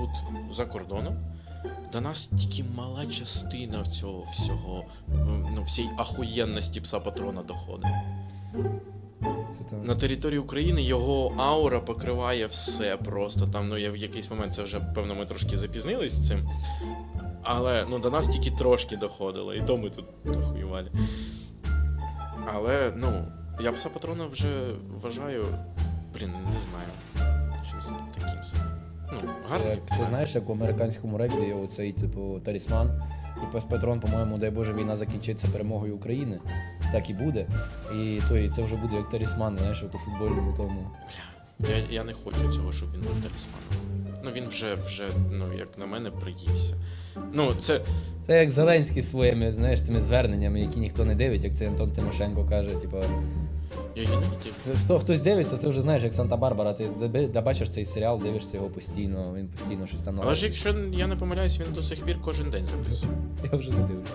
тут за кордоном. До нас тільки мала частина цього всього, ну, всієї ахуєнності пса патрона доходить. На території України його аура покриває все просто. Там, ну, я в якийсь момент це вже, певно, ми трошки запізнились з цим. Але ну, до нас тільки трошки доходило, і то ми тут охуювали. Але, ну, я пса патрона вже вважаю, блін, не знаю. Чимось. Ну, Це, це знаєш, як у американському регбі є оцей, типу, талісман. І пес Патрон, по-моєму, дай Боже, війна закінчиться перемогою України. Так і буде. І то, і це вже буде як талісман, знаєш, як у футбольному тому. Я, я не хочу цього, щоб він був талісманом. Ну він вже, вже, ну, як на мене, приївся. Ну, це. Це як Зеленський своїми, знаєш, цими зверненнями, які ніхто не дивить, як це Антон Тимошенко каже, типу, Я ще не хотів. хто хтось дивиться, це вже знаєш, як Санта-Барбара. Ти де- де бачиш цей серіал, дивишся його постійно, він постійно щось там Але ж якщо я не помиляюсь, він до сих пір кожен день записує. Я вже не дивлюся.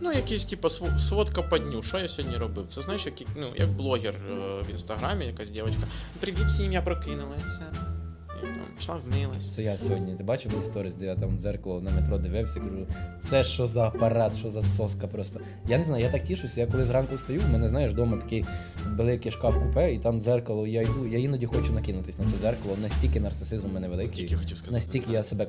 Ну, якийсь, типу, св- сводка по дню. Що я сьогодні робив? Це знаєш, як, ну, як блогер е, в інстаграмі, якась дівчинка. Привіт всім, я прокинулася. Пішла вмилась. Це я сьогодні. Ти бачив мій сторіс, де я там в дзеркало на метро дивився, кажу, це що за апарат, що за соска просто. Я не знаю, я так тішуся, я коли зранку встаю, в мене, знаєш, вдома такий великий шкаф купе, і там дзеркало, я йду, я іноді хочу накинутись на це дзеркало, настільки нарцисизм у мене великий. Тільки хотів сказати. Настільки я себе